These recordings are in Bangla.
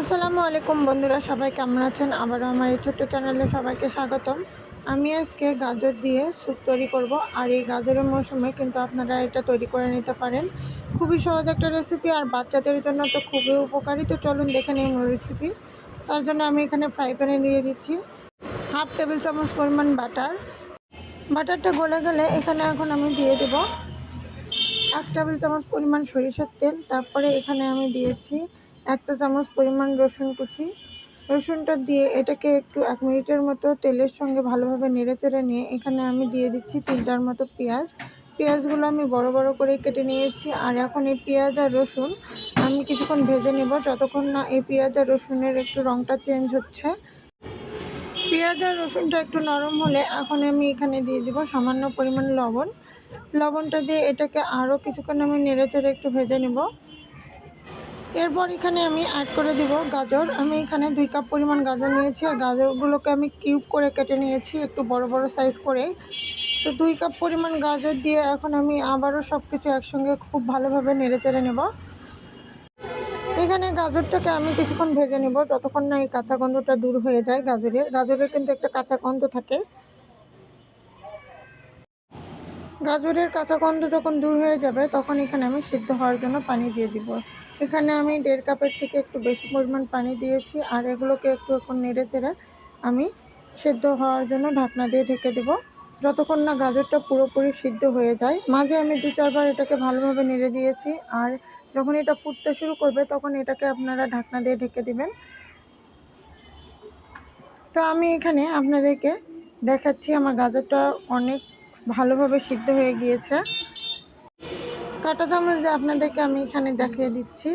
আসসালামু আলাইকুম বন্ধুরা, সবাই কেমন আছেন? আবারও আমার এই ছোট্ট চ্যানেলে সবাইকে স্বাগতম। আমি আজকে গাজর দিয়ে স্যুপ তৈরি করব, আর এই গাজরের মৌসুমে কিন্তু আপনারা এটা তৈরি করে নিতে পারেন। খুবই সহজ একটা রেসিপি আর বাচ্চাদের জন্য তো খুবই উপকারী। তো চলুন দেখে নিই আমার রেসিপি তার জন্য আমি এখানে ফ্রাই প্যানে দিয়ে দিচ্ছি হাফ টেবিল চামচ পরিমাণ বাটার। বাটারটা গলে গেলে এখানে এখন আমি দিয়ে দেব এক টেবিল চামচ পরিমাণ সরিষার তেল। তারপরে এখানে আমি দিয়েছি এক চা চামচ পরিমাণ রসুন কুচি। রসুনটা দিয়ে এটাকে একটু এক মিনিটের মতো তেলের সঙ্গে ভালোভাবে নেড়ে চেড়ে নিয়ে এখানে আমি দিয়ে দিচ্ছি তিনটার মতো পেঁয়াজ। পেঁয়াজগুলো আমি বড় বড় করে কেটে নিয়েছি আর এখন এই পেঁয়াজ আর রসুন আমি কিছুক্ষণ ভেজে নেব যতক্ষণ না এই পেঁয়াজ আর রসুনের একটু রঙটা চেঞ্জ হচ্ছে। পেঁয়াজ আর রসুনটা একটু নরম হলে এখন আমি এখানে দিয়ে দিব সামান্য পরিমাণ লবণ। লবণটা দিয়ে এটাকে আরও কিছুক্ষণ আমি নেড়ে চেড়ে একটু ভেজে নেব। এরপর এখানে আমি অ্যাড করে দিব গাজর। আমি এখানে দুই কাপ পরিমাণ গাজর নিয়েছি। আর গাজরগুলোকে আমি কিউব করে কেটে নিয়েছি একটু বড় বড় সাইজ করে। তো দুই কাপ পরিমাণ গাজর দিয়ে এখন আমি আবারও সব কিছু একসঙ্গে খুব ভালোভাবে নেড়ে চেড়ে নেব। এখানে গাজরটাকে আমি কিছুক্ষণ ভেজে নেব। যতক্ষণ না এই কাঁচা গন্ধটা দূর হয়ে যায় গাজরের। গাজরের কিন্তু একটা কাঁচা গন্ধ থাকে। গাজরের কাঁচা গন্ধ যখন দূর হয়ে যাবে, তখন এখানে আমি সিদ্ধ হওয়ার জন্য পানি দিয়ে দিব। এখানে আমি দেড় কাপের থেকে একটু বেশি পরিমাণ পানি দিয়েছি, আর এগুলোকে একটু এখন নেড়ে চেড়ে আমি সেদ্ধ হওয়ার জন্য ঢাকনা দিয়ে ঢেকে দেব। যতক্ষণ না গাজরটা পুরোপুরি সিদ্ধ হয়ে যায়, মাঝে আমি দু চারবার এটাকে ভালোভাবে নেড়ে দিয়েছি, আর যখন এটা ফুটতে শুরু করবে, তখন এটাকে আপনারা ঢাকনা দিয়ে ঢেকে দিবেন। তো আমি এখানে আপনাদেরকে দেখাচ্ছি আমার গাজরটা অনেক ভালোভাবে সিদ্ধ হয়ে গিয়েছে। কাঁটা চামচ দিয়ে আপনাদেরকে আমি এখানে দেখিয়ে দিচ্ছি।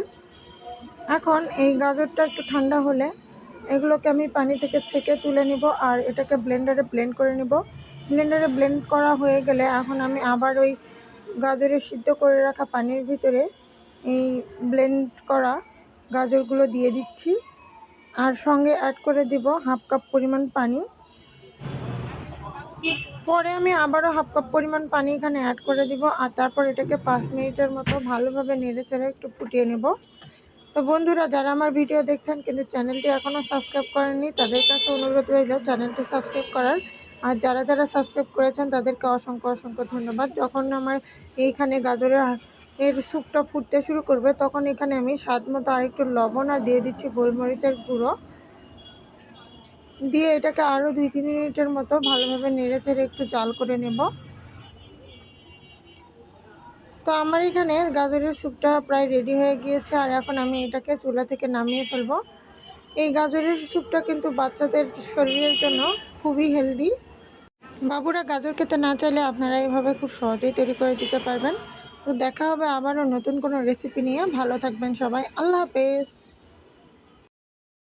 এখন এই গাজরটা একটু ঠান্ডা হলে এগুলোকে আমি পানি থেকে ছেঁকে তুলে নিব আর এটাকে ব্লেন্ডারে ব্লেন্ড করে নিব। ব্লেন্ডারে ব্লেন্ড করা হয়ে গেলে এখন আমি আবার ওই গাজরে সিদ্ধ করে রাখা পানির ভিতরে এই ব্লেন্ড করা গাজরগুলো দিয়ে দিচ্ছি। আর সঙ্গে অ্যাড করে দিব হাফ কাপ পরিমাণ পানি। পরে আমি আবারও হাফ কাপ পরিমাণ পানি এখানে অ্যাড করে দিব আর তারপর এটাকে পাঁচ মিনিটের মতো ভালোভাবে নেড়ে চেড়ে একটু ফুটিয়ে নেব। তো বন্ধুরা, যারা আমার ভিডিও দেখছেন কিন্তু চ্যানেলটি এখনও সাবস্ক্রাইব করেননি, তাদের কাছে অনুরোধ রইল চ্যানেলটি সাবস্ক্রাইব করার। আর যারা যারা সাবস্ক্রাইব করেছেন, তাদেরকে অসংখ্য অসংখ্য ধন্যবাদ। যখন আমার এইখানে গাজরের এর স্যুপটা ফুটতে শুরু করবে, তখন এখানে আমি স্বাদ মতো আরেকটু লবণ আর দিয়ে দিচ্ছি গোলমরিচের গুঁড়ো। দিয়ে এটাকে আরও দুই, তিন মিনিটের মতো ভালোভাবে নেড়ে চেড়ে একটু জাল করে নেব। তো আমার এখানে গাজরের স্যুপটা প্রায় রেডি হয়ে গিয়েছে আর এখন আমি এটাকে চুলা থেকে নামিয়ে ফেলব। এই গাজরের স্যুপটা কিন্তু বাচ্চাদের শরীরের জন্য খুবই হেলদি বাবুরা গাজর খেতে না চাইলে আপনারা এইভাবে খুব সহজেই তৈরি করে দিতে পারবেন। তো দেখা হবে আবারও নতুন কোনো রেসিপি নিয়ে। ভালো থাকবেন সবাই। আল্লাহ হাফেজ।